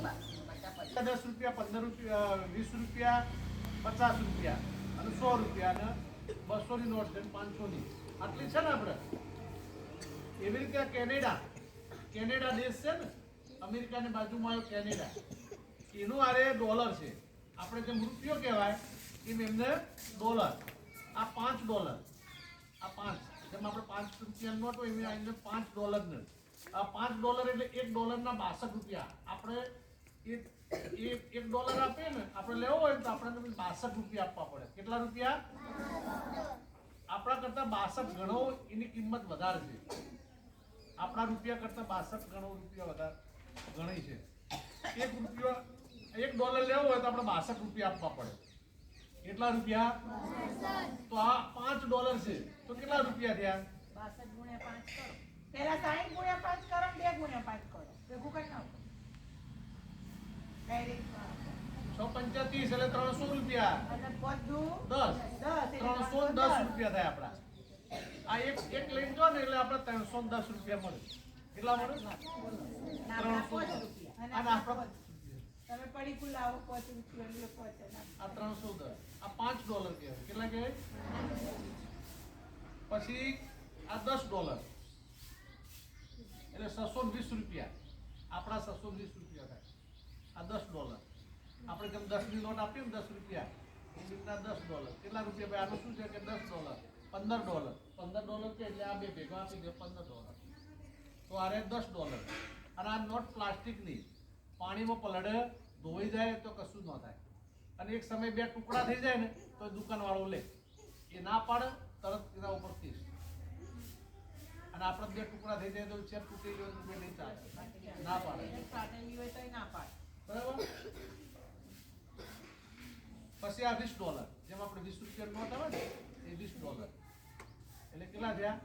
દસ રૂપિયા, પંદર રૂપિયા વીસ રૂપિયા, પચાસ રૂપિયા અને સો રૂપિયા અને બસોની નોટ છે પાંચસોની. આટલી છે ને આપણે? એવી રીતે કેનેડા કેનેડા દેશ છે ને, અમેરિકાની બાજુમાં આવ્યો કેનેડા. એનું આરે ડોલર છે. આપણે જેમ રૂપિયો કહેવાય, એમ એમને ડોલર. આ પાંચ ડોલર. આ પાંચ. જેમ આપણે પાંચ રૂપિયા નોટ હોય એમ એમને પાંચ ડોલર ને. આ પાંચ ડોલર એટલે એક ડોલરના બાસઠ રૂપિયા. આપણે એક એક ડોલર આપીએ ને, આપણે લેવો હોય તો આપણે બાસઠ રૂપિયા આપવા પડે. કેટલા રૂપિયા? આપણા કરતા બાસઠ ગણો એની કિંમત વધારે છે. આપણા રૂપિયા કરતા બાસઠ ગણો રૂપિયા વધારે ગણી છે. એક રૂપિયા, એક ડોલર લેવો હોય તો આપણે બાસઠ રૂપિયા આપવા પડે. કેટલા રૂપિયા? તો આ પાંચ ડોલર છે. તો કેટલા રૂપિયા થયા? બાસઠ ગુણ્યા પાંચ કરો. પેલા સાઈઠ ગુણ્યા પાંચ કરો બે ગુણ્યા પાંચ કરો. ભેગું કરી નાખો. છ પંચાતીસ એટલે ત્રણસો રૂપિયા. દસ. ત્રણસો દસ. રૂપિયા થાય આપણા. આ એક એક લઈને જો ને એટલે આપણે ત્રણસો દસ રૂપિયા મળે. કેટલા મળે? ત્રણસો પાંચ રૂપિયા. અને આપણા આપણા તમે પડી કુલ લાવો પાંચ રૂપિયા પાંચ આ ત્રણસો દસ. આ પાંચ ડોલર કહેવાય. કેટલા કહેવાય? પછી આ દસ ડોલર. એટલે છસો વીસ રૂપિયા. આપણા છસો વીસ રૂપિયા થાય. આપણે જેમ દસની નોટ આપીએ ને દસ રૂપિયા એ રીતના દસ ડોલર કેટલા રૂપિયા ભાઈ? આનું શું છે કે દસ ડોલર પંદર ડોલર પંદર ડોલર છે એટલે આ બે ભેગો આપી દે પંદર ડોલર તો આરે દસ ડોલર અને આ નોટ પ્લાસ્ટિકની. પાણીમાં પલળે ધોઈ જાય તો કશું ન થાય. અને એક સમય બે ટુકડા થઈ જાય ને તો દુકાનવાળો લે. એ ના પાડે તરત એના ઉપર કેસ. અને આપણે બે ટુકડા થઈ જાય તો ચેપ તૂટી ગયો નહીં ચાલે. ના પાડે. બરાબર? પછી આ વીસ ડોલર. જેમ આપણે વીસ રૂપિયા નોટ આવે ને એ વીસ ડોલર. એટલે કેટલા થયા?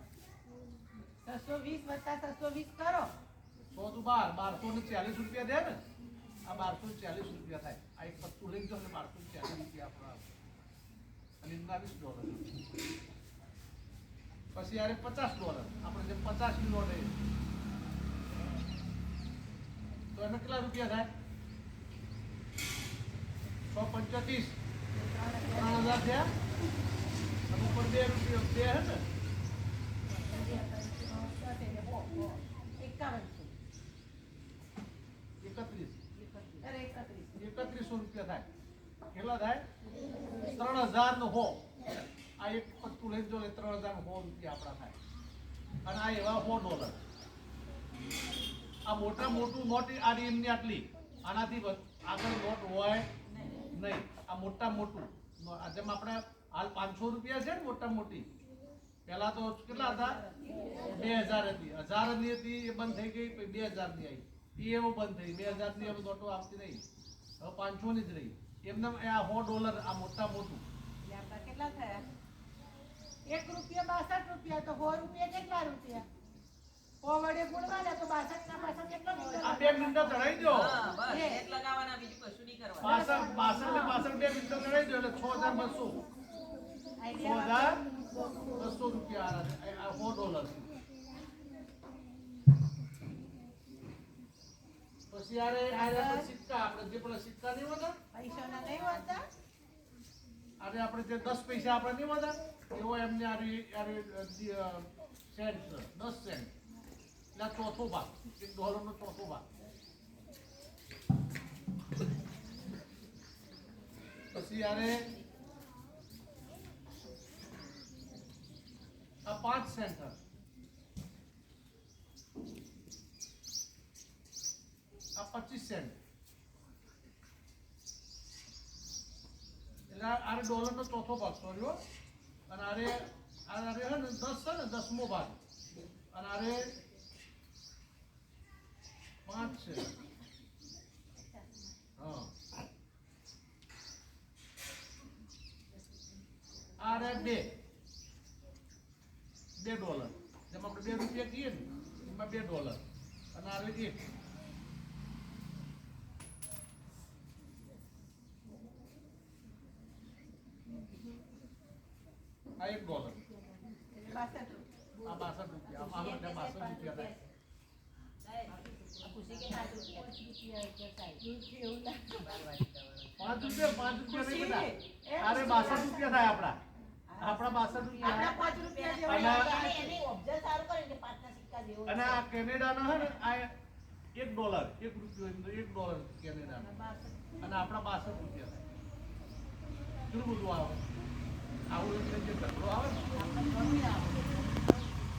છસો વીસ વત્તા છસો વીસ કરો. સો તો બાર બારસો ને ચાલીસ રૂપિયા દે ને? આ બારસો ચાલીસ રૂપિયા થાય. આ એક પત્તું લઈ જાઓ બારસો ચાલીસ રૂપિયા આપણા અને એમના વીસ ડોલર. પછી યારે પચાસ ડોલર. આપણે જે પચાસની નોટ તો એમાં કેટલા રૂપિયા થાય? સો પંચોતેર હજાર થયા અને ઉપર બે રૂપિયા બે હે ને આ એક પત્તું લઈ જો ત્રણ હજાર આપણા થાય. અને આ એવા હો ડોલર આ મોટા મોટું મોટી આ એમની આટલી આનાથી આગળ નોટ હોય નહીં આ મોટા મોટું જેમ આપણે હાલ પાંચસો રૂપિયા છે ને મોટા મોટી. પહેલા તો કેટલા હતા? બે હજાર હતી. હજારની હતી, એ બંધ થઈ ગઈ બે હજારની આવી. એ એવો બંધ થઈ બે હજારની હવે નોટો આવતી નહીં હવે પાંચસો ની જ રહી. એમને આ સો ડોલર, આ મોટા મોટું. કેટલા થયા? એક રૂપિયા બાસઠ રૂપિયા, તો સો રૂપિયા કેટલા રૂપિયા? સો ગુણવાના તો બાસઠ બાસઠ કેટલા આ બે મિનિટો ચડાઈ દો. હા, બસ એક લગાવવાના બીજું કશું નહીં કરવાનું. પાસઠ પાસઠ ને પાસઠ બે મિનિટો ચડાઈ દો એટલે છ હજાર બસો. છ આઈડિયા હજાર બસો રૂપિયા આ આ સો ડોલર. પછી યારે યારે સિક્કા આપણે જે પેલા સિક્કા નહીં હોતા પૈસાના નહીં હોતા? આજે આપણે જે દસ પૈસા આપણે નહીં હોતા એવો એમને આરે આરે સેન્ટ સેન્ટ. પછી આ પાંચ સેન્ટર. એટલે આરે ડોલરનો ચોથો ભાગ સોર્યો અને આરે આરે દસ છે ને, દસમો ભાગ. અને આરે પાંચ છે. હા. આરે બે. બે ડોલર. જેમ આપણે બે રૂપિયા કહીએ ને એમાં બે ડોલર. અને આરે એક. આ એક ડોલર. આ બાસઠ રૂપિયા. આ મારો બાસઠ રૂપિયા આ પાંચ રૂપિયા એટલે સાહેબ. દૂધથી એવું લાગે. પાંચ રૂપિયા નહીં બધા. અરે બાસઠ રૂપિયા થાય આપણા. આપણા બાસઠ રૂપિયા. પાંચ રૂપિયા જેવા અને- આ કેનેડાનો ને આ એક ડોલર એક રૂપિયો એક ડોલર કેનેડાનો. અને આપણા બાસઠ રૂપિયા થાય. કેટલું બધું આવે? આવું જે ઢગલો આવે ને.